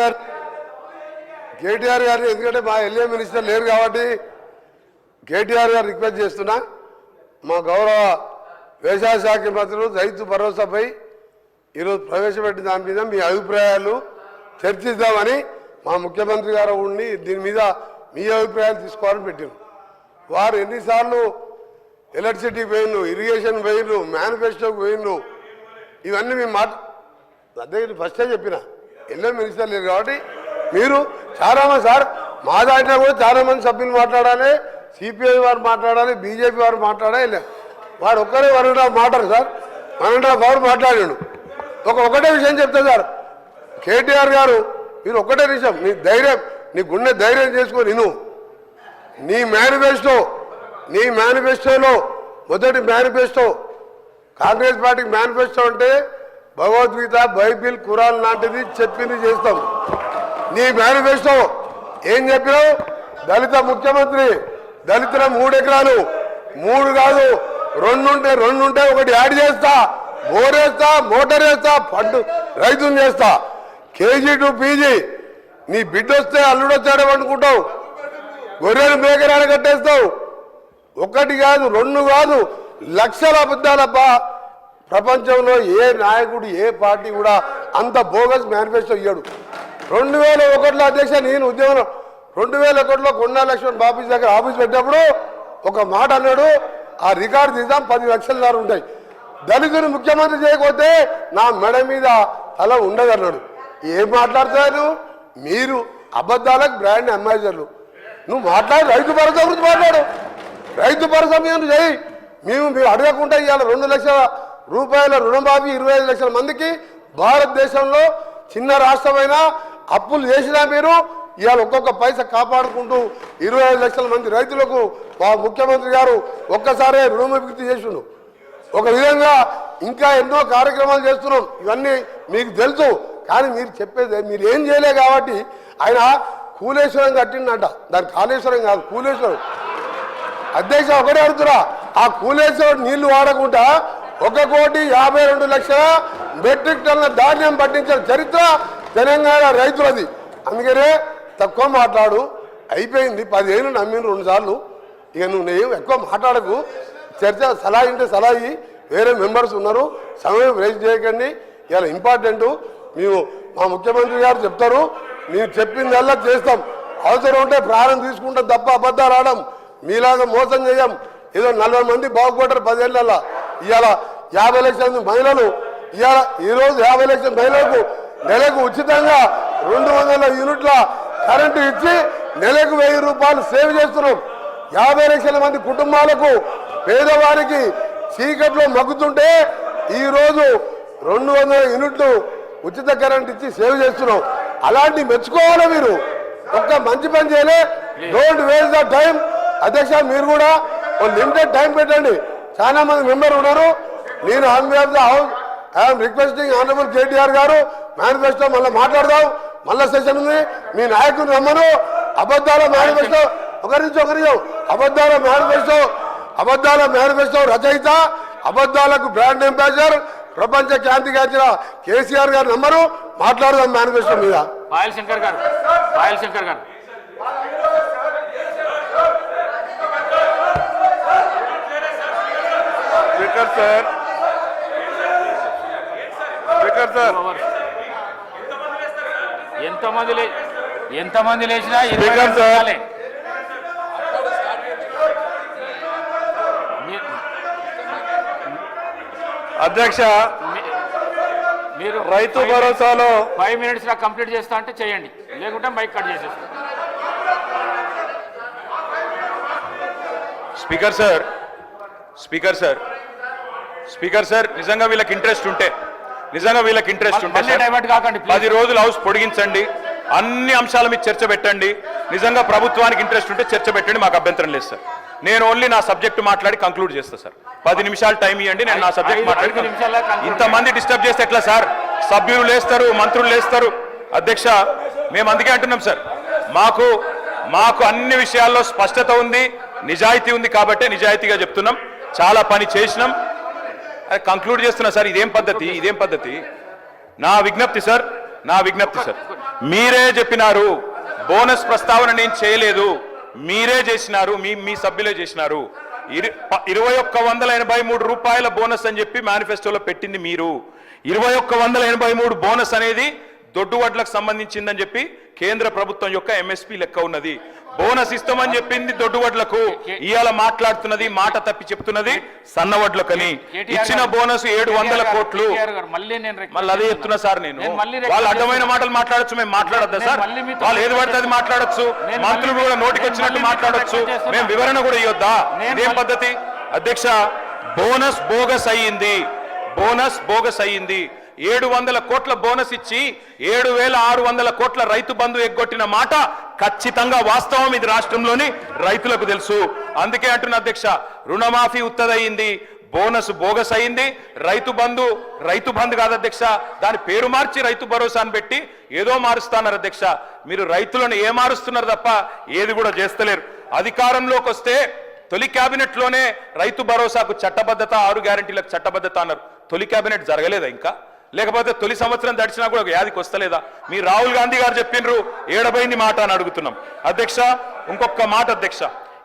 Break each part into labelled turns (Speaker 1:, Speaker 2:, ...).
Speaker 1: గారు. కేటీఆర్ గారిని ఎందుకంటే మా ఎల్ఏ మినిస్టర్ లేరు కాబట్టి కేటీఆర్ గారు రిక్వెస్ట్ చేస్తున్నా మా గౌరవ వ్యవసాయ శాఖ మంత్రులు రైతు భరోసాపై ఈరోజు ప్రవేశపెట్టిన దాని మీద మీ అభిప్రాయాలు చర్చిద్దామని మా ముఖ్యమంత్రి గారు ఉండి దీని మీద మీ అభిప్రాయాలు తీసుకోవాలని పెట్టారు. వారు ఎన్నిసార్లు ఎలక్ట్రిసిటీ పోయిండ్రు ఇరిగేషన్ పోయిండ్రు మేనిఫెస్టోకి పోయిండ్రు ఇవన్నీ మేము మాట. అదే ఫస్టే చెప్పిన. ఎల్లో మినిస్టర్ లేరు కాబట్టి మీరు చాలా మంది సార్ మా దాంట్లో కూడా చాలామంది సభ్యులు మాట్లాడాలి సిపిఐ వారు మాట్లాడాలి బీజేపీ వారు మాట్లాడాలి వాడు ఒక్కరే వన్ అండ్ హాఫ్ మాట్లాడు sir. One and half hour మాట్లాడాడు. ఒక ఒకటే విషయం చెప్తా సార్. కేటీఆర్ గారు మీరు ఒకటే విషయం నీ ధైర్యం నీ గుండె ధైర్యం చేసుకో నేను నీ మేనిఫెస్టో నీ మేనిఫెస్టోలో మొదటి మేనిఫెస్టో కాంగ్రెస్ పార్టీకి మేనిఫెస్టో అంటే భగవద్గీత బైబిల్ కురాన్ లాంటిది చెప్పింది చేస్తాం. నీ మేనిఫెస్టో ఏం చెప్పినావు? దళిత ముఖ్యమంత్రి దళితుల మూడు ఎకరాలు మూడు కాదు రెండుంటే రెండుంటే ఒకటి యాడ్ చేస్తా. మోరేస్తా మోటార్ వేస్తా పండు రైతుని చేస్తా. KG to PG. నీ బిడ్డ వస్తే అల్లుడు వచ్చాడేమో అనుకుంటావు గొర్రెలు మేకరాలు కట్టేస్తావు. ఒకటి కాదు రెండు కాదు లక్షల అబద్ధాలబ్బా. ప్రపంచంలో ఏ నాయకుడు ఏ పార్టీ కూడా అంత బోగస్ మేనిఫెస్టో ఇయ్యాడు. రెండు వేల ఒకటిలో అధ్యక్ష నేను ఉద్యోగం రెండు వేల ఒకటిలో కొండా లక్ష్మణ్ బాబు దగ్గర ఆఫీస్ పెట్టినప్పుడు ఒక మాట అన్నాడు ఆ రికార్డు తీద్దాం పది లక్షల దారు ఉంటాయి. దళితుని ముఖ్యమంత్రి చేయకపోతే నా మెడ మీద తల ఉండదన్నాడు ఏం మాట్లాడతారు మీరు అబద్ధాలకు బ్రాండ్ అంబాసిడర్లు. నువ్వు మాట్లాడు రైతు భరోసా గురించి మాట్లాడు. రైతు భరోసా మీద చేయి మేము మీరు అడగకుండా ఇవాళ రెండు లక్షల రూపాయల రుణమాఫీ ఇరవై ఐదు లక్షల మందికి భారతదేశంలో చిన్న రాష్ట్రమైన అప్పులు చేసినా మీరు ఇవాళ ఒక్కొక్క పైస కాపాడుకుంటూ ఇరవై ఐదు లక్షల మంది రైతులకు మా ముఖ్యమంత్రి గారు ఒక్కసారే రుణమాఫీ చేసిండు. ఒక విధంగా ఇంకా ఎన్నో కార్యక్రమాలు చేస్తున్నాం. ఇవన్నీ మీకు తెలుసు. కానీ మీరు చెప్పేది మీరు ఏం చేయలే కాబట్టి ఆయన కూలేశ్వరం కట్టిండంట. దాని కాళేశ్వరం కాదు కూలేశ్వరం. అధ్యక్ష ఒకటే అడుగుతురా ఆ కూలేశ్వరం నీళ్ళు వాడకుండా ఒక కోటి యాభై రెండు లక్షల మెట్రిక్ టన్నుల ధాన్యం పట్టించిన చరిత్ర తెలంగాణ రైతులది. అందుకనే తక్కువ మాట్లాడు. అయిపోయింది. పదిహేను నమ్మిన రెండు సార్లు. ఇక నువ్వు నేను ఎక్కువ మాట్లాడకు. చర్చ సలహా ఇంటే సలహా వేరే మెంబర్స్ ఉన్నారు. సమయం వేస్ట్ చేయకండి. ఇలా ఇంపార్టెంట్. మేము మా ముఖ్యమంత్రి గారు చెప్తారు. మేము చెప్పిందల్లా చేస్తాం. అవసరం ఉంటే ప్రాణం తీసుకుంటాం తప్ప అబద్ధాలు ఆడడం మీలాగా మోసం చేయం. ఏదో నలభై మంది బాగుపడ్డారు పదేళ్ళ ఇవాళ యాభై లక్షల మంది మహిళలు ఇవాళ ఈరోజు యాభై లక్షల మహిళలకు నెలకు ఉచితంగా రెండు వందల యూనిట్ల కరెంటు ఇచ్చి నెలకు వెయ్యి రూపాయలు సేవ్ చేస్తున్నాం. యాభై లక్షల మంది కుటుంబాలకు పేదవారికి చీకట్లో మగ్గుతుంటే ఈరోజు రెండు వందల యూనిట్లు ఉచిత కరెంట్ ఇచ్చి సేవ్ చేస్తున్నాం. అలాంటి మెచ్చుకోవాలి మీరు. ఒక్క మంచి పని చేయలే. డోంట్ వేస్ట్ ద టైం అధ్యక్ష మీరు కూడా ఒక లిమిటెడ్ టైం పెట్టండి. చాలా మంది మెంబర్ ఉన్నారు. నేను on behalf the house I'm requesting honourable KTR garu manifesto మళ్ళీ మాట్లాడదాం. మళ్ళా సెషన్ ఉంది. మీ నాయకుని రమ్మను. అబద్ధాల మేనిఫెస్టో ఒక నిమిషం ఒక నిమిషం అబద్ధాల మేనిఫెస్టో అబద్ధాల మేనిఫెస్టో రచయిత అబద్ధాలకు బ్రాండ్ అంబాసిడర్ ప్రపంచ ఖ్యాతిగాంచిన కేసీఆర్ గారి నంబరు మాట్లాడదాం మేనిఫెస్టో మీద.
Speaker 2: Payal Shankar garu Payal Shankar garu.
Speaker 3: Speaker sir. Speaker sir.
Speaker 2: ఎంతమంది లేచినా
Speaker 3: స్పీకర్ సార్. అధ్యక్ష
Speaker 2: మీరు
Speaker 3: రైతు భరోసాలో
Speaker 2: ఫైవ్ మినిట్స్లో కంప్లీట్ చేస్తా అంటే చేయండి. లేకుంటే మైక్ కట్ చేసేస్తాం.
Speaker 4: Speaker sir speaker sir speaker sir నిజంగా వీళ్ళకి ఇంట్రెస్ట్ ఉంటే. నిజంగా వీళ్ళకి ఇంట్రెస్ట్ ఉంటే
Speaker 2: మళ్ళీ
Speaker 4: సార్,
Speaker 2: డైవర్ట్ కాకండి
Speaker 4: పది రోజులు హౌస్ పొడిగించండి. అన్ని అంశాల మీద చర్చ పెట్టండి. నిజంగా ప్రభుత్వానికి ఇంట్రెస్ట్ ఉంటే చర్చ పెట్టండి మాకు అభ్యంతరం లేదు సార్. నేను ఓన్లీ నా సబ్జెక్ట్ మాట్లాడి కంక్లూడ్ చేస్తా సార్. పది నిమిషాలు టైం ఇవ్వండి నేను నా సబ్జెక్ట్ మాట్లాడి ఇంతమంది డిస్టర్బ్ చేస్తే ఎట్లా సార్? సభ్యులు లేస్తారు మంత్రులు లేస్తారు. అధ్యక్ష మేము అందుకే అంటున్నాం సార్. మాకు మాకు అన్ని విషయాల్లో స్పష్టత ఉంది నిజాయితీ ఉంది కాబట్టి నిజాయితీగా చెప్తున్నాం. చాలా పని చేసినాం. కంక్లూడ్ చేస్తున్నా సార్ ఇదేం పద్ధతి ఇదేం పద్ధతి? నా విజ్ఞప్తి సార్ నా విజ్ఞప్తి సార్. మీరే చెప్పినారు బోనస్ ప్రస్తావన నేను చేయలేదు. మీరే చేసినారు మీ మీ సభ్యులే చేసినారు. ఇరవై ఒక్క వందల ఎనభై మూడు రూపాయల బోనస్ అని చెప్పి మేనిఫెస్టోలో పెట్టింది మీరు. ఇరవై ఒక్క వందల ఎనభై మూడు బోనస్ అనేది దొడ్డు వడ్లకు సంబంధించిందని చెప్పి కేంద్ర ప్రభుత్వం యొక్క ఎంఎస్పీ లెక్క ఉన్నది. బోనస్ ఇస్తామని చెప్పింది దొడ్డు వడ్లకు ఇవాళ మాట్లాడుతున్నది మాట తప్పి చెప్తున్నది సన్న వడ్లకని
Speaker 2: కేటీఆర్
Speaker 4: ఇచ్చిన బోనస్ ఏడు వందల కోట్లు.
Speaker 2: మళ్ళీ
Speaker 4: అదే చెప్తున్నా సార్ నేను. వాళ్ళు అడ్డమైన. మాటలు మాట్లాడొచ్చు మేము మాట్లాడొద్దా సార్? వాళ్ళు ఏది పడితే అది మాట్లాడొచ్చు. మంత్రులు కూడా నోటికి వచ్చినట్టు మాట్లాడొచ్చు. మేము వివరణ కూడా ఇవ్వద్దా ఇదేం పద్ధతి? అధ్యక్ష బోనస్ బోగస్ అయ్యింది. బోనస్ బోగస్ అయ్యింది. ఏడు వందల కోట్ల బోనస్ ఇచ్చి ఏడు వేల ఆరు వందల కోట్ల రైతు బంధు ఎగ్గొట్టిన మాట ఖచ్చితంగా వాస్తవం ఇది రాష్ట్రంలోని రైతులకు తెలుసు. అందుకే అంటున్న అధ్యక్ష రుణమాఫీ ఉత్తదయింది బోనస్ బోగస్ అయింది రైతు బంధు రైతు బంధు కాదు అధ్యక్ష దాని పేరు మార్చి రైతు భరోసాను పెట్టి ఏదో మారుస్తున్నారు అధ్యక్ష. మీరు రైతులను ఏ మారుస్తున్నారు తప్ప ఏది కూడా చేస్తలేరు. అధికారంలోకి వస్తే తొలి క్యాబినెట్లోనే రైతు భరోసాకు చట్టబద్ధత ఆరు గ్యారంటీలకు చట్టబద్ధత అన్నారు. తొలి క్యాబినెట్ జరగలేదా ఇంకా? లేకపోతే తొలి సంవత్సరం దడిచినా కూడా ఒక యాదికి వస్తలేదా? మీ రాహుల్ గాంధీ గారు చెప్పిండ్రు ఏడబైంది మాట అని అడుగుతున్నాం. అధ్యక్ష ఇంకొక మాట అధ్యక్ష.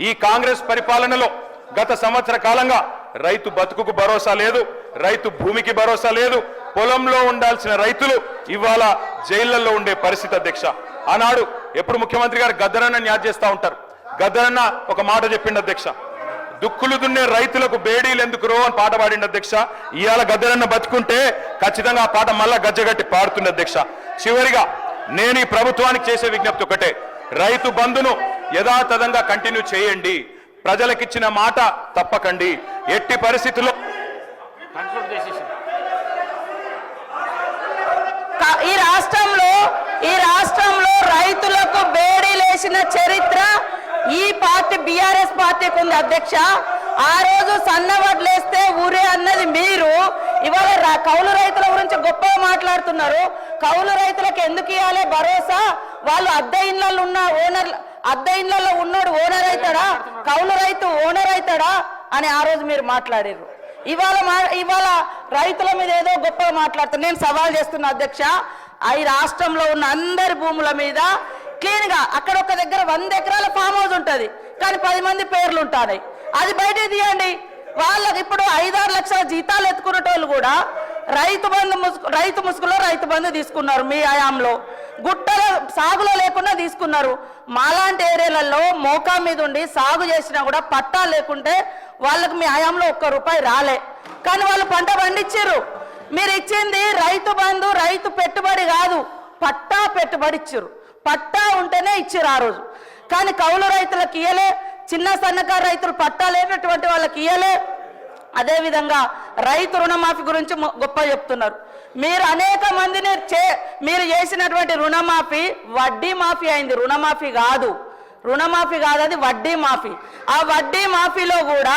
Speaker 4: ఈ కాంగ్రెస్ పరిపాలనలో గత సంవత్సర కాలంగా రైతు బతుకుకు భరోసా లేదు రైతు భూమికి భరోసా లేదు పొలంలో ఉండాల్సిన రైతులు ఇవాళ జైళ్ళలో ఉండే పరిస్థితి అధ్యక్ష. ఆనాడు ఎప్పుడు ముఖ్యమంత్రి గారు గద్దరన్న న్యాయ చేస్తా ఉంటారు. గద్దరన్న ఒక మాట చెప్పిండు అధ్యక్ష. దుక్కులు దున్నే రైతులకు బేడీలు ఎందుకు రో అని పాట పాడిండు అధ్యక్ష. ఇవాళ గద్దరన్న బతుకుంటే ఖచ్చితంగా ఆ పాట మళ్ళా గజ్జగట్టి పాడుతుంది అధ్యక్ష. చివరిగా నేను ఈ ప్రభుత్వానికి చేసే విజ్ఞప్తి ఒకటే. రైతు బంధును యథాతథంగా కంటిన్యూ చేయండి. ప్రజలకిచ్చిన మాట తప్పకండి. ఎట్టి పరిస్థితుల్లో
Speaker 5: ఈ రాష్ట్రంలో ఈ రాష్ట్రంలో రైతులకు బేడీలేసిన ఈ పార్టీ బీఆర్ఎస్ పార్టీకి ఉంది అధ్యక్ష. ఆ రోజు సన్న వడ్లేస్తే ఊరే అన్నది మీరు. ఇవాళ కౌలు రైతుల గురించి గొప్పగా మాట్లాడుతున్నారు. కౌలు రైతులకు ఎందుకు ఇవ్వాలి భరోసా? వాళ్ళు అద్దె ఇళ్ళల్లో ఉన్న ఓనర్ అద్దె ఇళ్ళల్లో ఉన్నోడు ఓనర్ అవుతాడా కౌలు రైతు ఓనర్ అవుతాడా అని ఆ రోజు మీరు మాట్లాడారు ఇవాళ మా- ఇవాళ రైతుల మీద ఏదో గొప్పగా మాట్లాడుతున్నా నేను సవాల్ చేస్తున్నా అధ్యక్ష. ఈ రాష్ట్రంలో ఉన్న అందరి భూముల మీద క్లీన్గా అక్కడ ఒక దగ్గర వంద ఎకరాల ఫామ్ హౌస్ ఉంటుంది. కానీ పది మంది పేర్లు ఉంటాయి అది బయట తీయండి? వాళ్ళకి ఇప్పుడు ఐదారు లక్షల జీతాలు ఎత్తుకునేటోళ్ళు కూడా రైతు బంధు ముసుగు రైతు ముసుగులో రైతు బంధు తీసుకున్నారు మీ హయాంలో గుట్టల సాగులో లేకుండా తీసుకున్నారు. మాలాంటి ఏరియాలలో మోకా మీద ఉండి సాగు చేసినా కూడా పట్టా లేకుంటే వాళ్ళకి మీ హయాంలో ఒక్క రూపాయి రాలే. కానీ వాళ్ళు పంట పండించారు మీరు ఇచ్చింది రైతు బంధు రైతు పెట్టుబడి కాదు పట్టా పెట్టుబడి ఇచ్చారు పట్టా ఉంటేనే ఇచ్చారు ఆ రోజు. కానీ కౌలు రైతులకు ఇయ్యలే చిన్న సన్నకారు రైతులు పట్టా లేనటువంటి వాళ్ళకి ఇయ్యలే. అదేవిధంగా రైతు రుణమాఫీ గురించి గొప్ప చెప్తున్నారు. మీరు అనేక మందిని చే మీరు చేసినటువంటి రుణమాఫీ వడ్డీ మాఫీ అయింది. రుణమాఫీ కాదు. రుణమాఫీ కాదు అది వడ్డీ మాఫీ. ఆ వడ్డీ మాఫీలో కూడా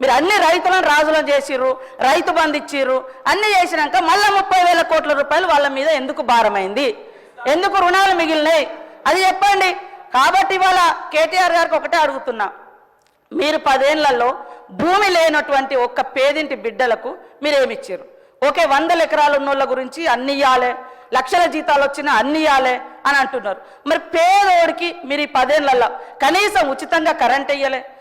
Speaker 5: మీరు అన్ని రైతులను రాజులను చేసిర్రు రైతు బంధు ఇచ్చిర్రు అన్ని చేసినాక మళ్ళీ ముప్పై వేల కోట్ల రూపాయలు వాళ్ళ మీద ఎందుకు భారమైంది? ఎందుకు రుణాలు మిగిలినాయి? అది చెప్పండి. కాబట్టి ఇవాళ కేటీఆర్ గారికి ఒకటే అడుగుతున్నా. మీరు పదేళ్ళలో భూమి లేనటువంటి ఒక్క పేదింటి బిడ్డలకు మీరేమిచ్చారు ఓకే వందల ఎకరాలు ఉన్నోళ్ళ గురించి అన్ని ఇవ్వాలే లక్షల జీతాలు వచ్చినా అన్ని ఇవ్వాలే అని అంటున్నారు. మరి పేదోడికి మీరు ఈ పదేళ్ళలో కనీసం ఉచితంగా కరెంట్ ఇయ్యలే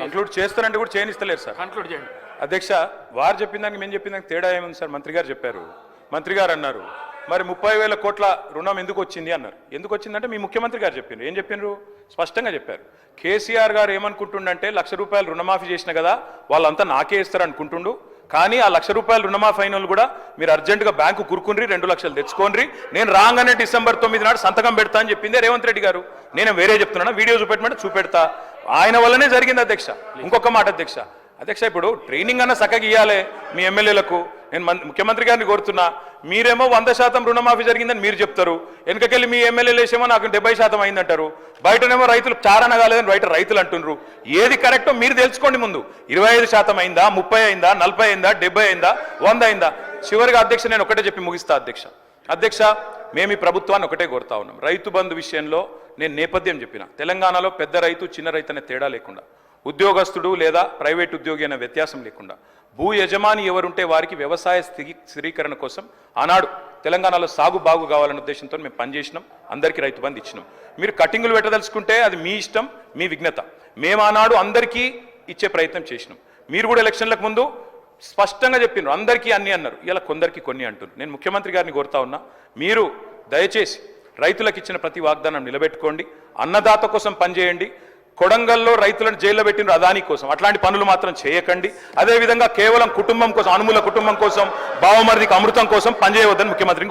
Speaker 4: కంక్లూడ్ చేస్తానంటే కూడా చేయనిస్తలేరు సార్.
Speaker 2: కన్క్లూడ్ చేయండి.
Speaker 4: అధ్యక్ష వారు చెప్పిన దానికి మేము చెప్పిన దానికి తేడా ఏముంది సార్? మంత్రి గారు చెప్పారు. మంత్రి గారు అన్నారు మరి ముప్పై వేల కోట్ల రుణం ఎందుకు వచ్చింది? అన్నారు. ఎందుకు వచ్చిందంటే మీ ముఖ్యమంత్రి గారు చెప్పిండ్రు ఏం చెప్పిండ్రు స్పష్టంగా చెప్పారు. కేసీఆర్ గారు ఏమనుకుంటుండంటే లక్ష రూపాయలు రుణమాఫీ చేసిన కదా వాళ్ళంతా నాకే ఇస్తారు అనుకుంటుండు కానీ ఆ లక్ష రూపాయలు రుణమాఫీ అయిన వాళ్ళు కూడా మీరు అర్జెంటుగా బ్యాంకు కురుకుండ్రి రెండు లక్షలు తెచ్చుకోండి నేను రాగానే డిసెంబర్ తొమ్మిది నాడు సంతకం పెడతా అని చెప్పిందే రేవంత్ రెడ్డి గారు. నేను వేరే చెప్తున్నాను? వీడియో చూపెట్టమంటే చూపెడతా. ఆయన వల్లనే జరిగింది అధ్యక్ష. ఇంకొక మాట అధ్యక్ష. అధ్యక్ష ఇప్పుడు ట్రైనింగ్ అన్న చక్కగా ఇవ్వాలి మీ ఎమ్మెల్యేలకు. నేను ముఖ్యమంత్రి గారిని కోరుతున్నా. మీరేమో వంద శాతం రుణమాఫీ జరిగిందని మీరు చెప్తారు. వెనుకకెళ్ళి మీ ఎమ్మెల్యేలు వేసేమో నాకు డెబ్బై శాతం అయిందంటారు. బయటనేమో రైతులు చారణ కాలేదని బయట రైతులు అంటున్నారు. ఏది కరెక్టో మీరు తెలుసుకోండి ముందు. ఇరవై ఐదు శాతం అయిందా ముప్పై అయిందా నలభై అయిందా డెబ్బై అయిందా వంద అయిందా? చివరిగా అధ్యక్ష నేను ఒకటే చెప్పి ముగిస్తా అధ్యక్ష. అధ్యక్ష మేము ఈ ప్రభుత్వాన్ని ఒకటే కోరుతా ఉన్నాం. రైతు బంధు విషయంలో నేను నేపథ్యం చెప్పిన. తెలంగాణలో పెద్ద రైతు చిన్న రైతు అనే తేడా లేకుండా ఉద్యోగస్తుడు లేదా ప్రైవేట్ ఉద్యోగి అనే వ్యత్యాసం లేకుండా భూ యజమాని ఎవరుంటే వారికి వ్యవసాయ స్థితి స్థిరీకరణ కోసం ఆనాడు తెలంగాణలో సాగు బాగు కావాలనే ఉద్దేశంతో మేము పనిచేసినాం అందరికీ రైతు బంధు ఇచ్చినాం. మీరు కటింగులు పెట్టదలుచుకుంటే అది మీ ఇష్టం మీ విఘ్నత మేము ఆనాడు అందరికీ ఇచ్చే ప్రయత్నం చేసినాం. మీరు కూడా ఎలక్షన్లకు ముందు స్పష్టంగా చెప్పినారు అందరికీ అన్ని అన్నారు. ఇలా కొందరికి కొన్ని అంటున్నారు. నేను ముఖ్యమంత్రి గారిని కోరుతా ఉన్నా మీరు దయచేసి రైతులకు ఇచ్చిన ప్రతి వాగ్దానం నిలబెట్టుకోండి. అన్నదాత కోసం పనిచేయండి. కొడంగల్లో రైతులను జైల్లో పెట్టిన అదాని కోసం. అట్లాంటి పనులు మాత్రం చేయకండి. అదేవిధంగా కేవలం కుటుంబం కోసం అనుమూల కుటుంబం కోసం బావమరిదికి అమృతం కోసం పనిచేయవద్దని ముఖ్యమంత్రిని